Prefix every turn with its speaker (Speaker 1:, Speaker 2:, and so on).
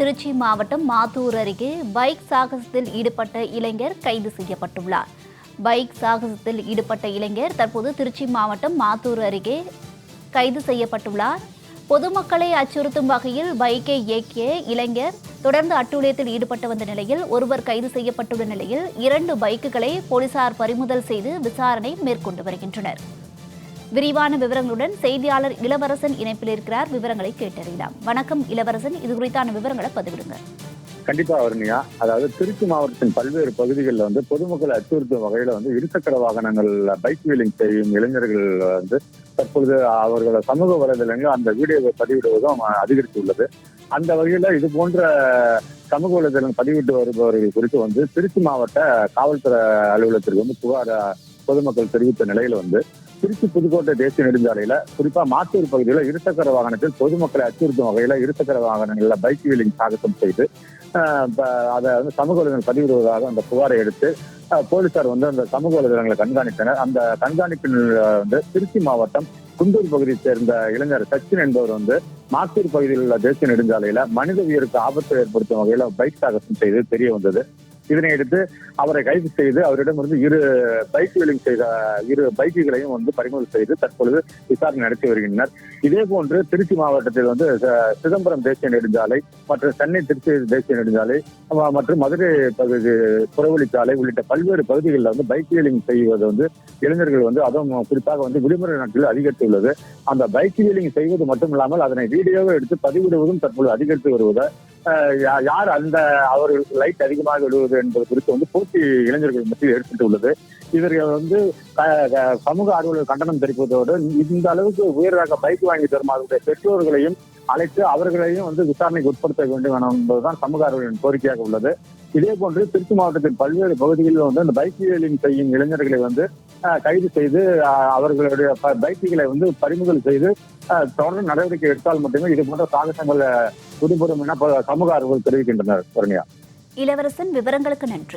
Speaker 1: திருச்சி மாவட்டம் மாத்தூர் அருகே பைக் சாகசத்தில் ஈடுபட்ட இளைஞர் கைது செய்யப்பட்டுள்ளார். பைக் சாகசத்தில் ஈடுபட்ட இளைஞர் தற்போது திருச்சி மாவட்டம் மாத்தூர் அருகே கைது செய்யப்பட்டுள்ளார். பொதுமக்களை அச்சுறுத்தும் வகையில் பைக்கை இயக்கிய இளைஞர் தொடர்ந்து அட்டூழியத்தில் ஈடுபட்டு வந்த நிலையில் ஒருவர் கைது செய்யப்பட்டுள்ள நிலையில் இரண்டு பைக்குகளை போலீசார் பறிமுதல் செய்து விசாரணை மேற்கொண்டு வருகின்றனர். விரிவான விவரங்களுடன் செய்தியாளர் இளவரசன் இணைப்பில் இருக்கிறார். விவரங்களை கேட்டறியலாம். வணக்கம் இளவரசன். இது குறித்தான விவரங்களை பதிவிடுங்க
Speaker 2: கண்டிப்பா வருணியா அதாவது திருச்சி மாவட்டத்தின் பல்வேறு பகுதிகளில் வந்து பொதுமக்கள் அச்சுறுத்தும் வகையில வந்து இருசக்கர வாகனங்கள் பைக் வீலிங் செய்யும் இளைஞர்கள் வந்து தற்பொழுது அவர்களோட சமூக வலைதளங்கள் அந்த வீடியோவை பதிவிடுவதும் அதிகரித்துள்ளது. அந்த வகையில இது போன்ற சமூக வலைதளம் பதிவிட்டு வருபவர்கள் குறித்து வந்து திருச்சி மாவட்ட காவல்துறை அலுவலகத்திற்கு வந்து புகார் பொதுமக்கள் தெரிவித்த நிலையில வந்து திருச்சி புதுக்கோட்டை தேசிய நெடுஞ்சாலையில குறிப்பா மாத்தூர் பகுதியில இருசக்கர வாகனத்தில் பொதுமக்களை அச்சுறுத்தும் வகையில இருசக்கர வாகனங்கள்ல பைக் வீலிங் சாகசம் செய்து அதை வந்து சமூக வலைதளங்கள் பதிவிடுவதாக அந்த புகாரை எடுத்து போலீசார் வந்து அந்த சமூக வலைதளங்களை கண்காணித்தனர். அந்த கண்காணிப்பின் வந்து திருச்சி மாவட்டம் குண்டூர் பகுதியை சேர்ந்த இளைஞர் சச்சின் என்பவர் வந்து மாத்தூர் பகுதியில் உள்ள தேசிய நெடுஞ்சாலையில மனித உயிருக்கு ஆபத்தை ஏற்படுத்தும் வகையில பைக் சாகசம் செய்து தெரிய வந்தது. இதனையடுத்து அவரை கைது செய்து அவரிடமிருந்து இரு பைக் வீலிங் செய்த இரு பைக்குகளையும் வந்து பறிமுதல் செய்து தற்பொழுது விசாரணை நடத்தி வருகின்றனர். இதே போன்று திருச்சி மாவட்டத்தில் வந்து சிதம்பரம் தேசிய நெடுஞ்சாலை மற்றும் சென்னை திருச்சி தேசிய நெடுஞ்சாலை மற்றும் மதுரை பகுதி புறவழிச்சாலை உள்ளிட்ட பல்வேறு பகுதிகளில் வந்து பைக் வீலிங் செய்வது வந்து இளைஞர்கள் வந்து அதுவும் குறிப்பாக வந்து விடுமுறை நாட்களில் அதிகரித்துள்ளது. அந்த பைக் வீலிங் செய்வது மட்டுமில்லாமல் அதனை வீடியோவை எடுத்து பதிவிடுவதும் தற்போது அதிகரித்து வருவதை யார் அந்த அவர்கள் லைட் அதிகமாக விடுவது என்பது குறித்து வந்து போட்டி இளைஞர்கள் மத்தியில் ஏற்பட்டுள்ளது. இவர்கள் வந்து க- க- சமூக ஆர்வலர்கள் கண்டனம் தெரிவிப்பதோடு இந்த அளவுக்கு உயர்வாக பைக் வாங்கி தரும் அவருடைய பெற்றோர்களையும் அழைத்து அவர்களையும் வந்து விசாரணைக்கு உட்படுத்த வேண்டும் என என்பதுதான் சமூக ஆர்வலர்களின் கோரிக்கையாக உள்ளது. இதே போன்று திருச்சி மாவட்டத்தின் பல்வேறு பகுதிகளில் வந்து இந்த பைக் செய்யும் இளைஞர்களை வந்து கைது செய்து அவர்களுடைய ப- பைக்குகளை வந்து பறிமுதல் செய்து தொடர்ந்து நடவடிக்கை எடுத்தால் மட்டுமே இது போன்ற சாகசங்களை விடுபடும் என சமூக ஆர்வலர்கள் தெரிவிக்கின்றனர்
Speaker 1: இளவரசன் விவரங்களுக்கு நன்றி.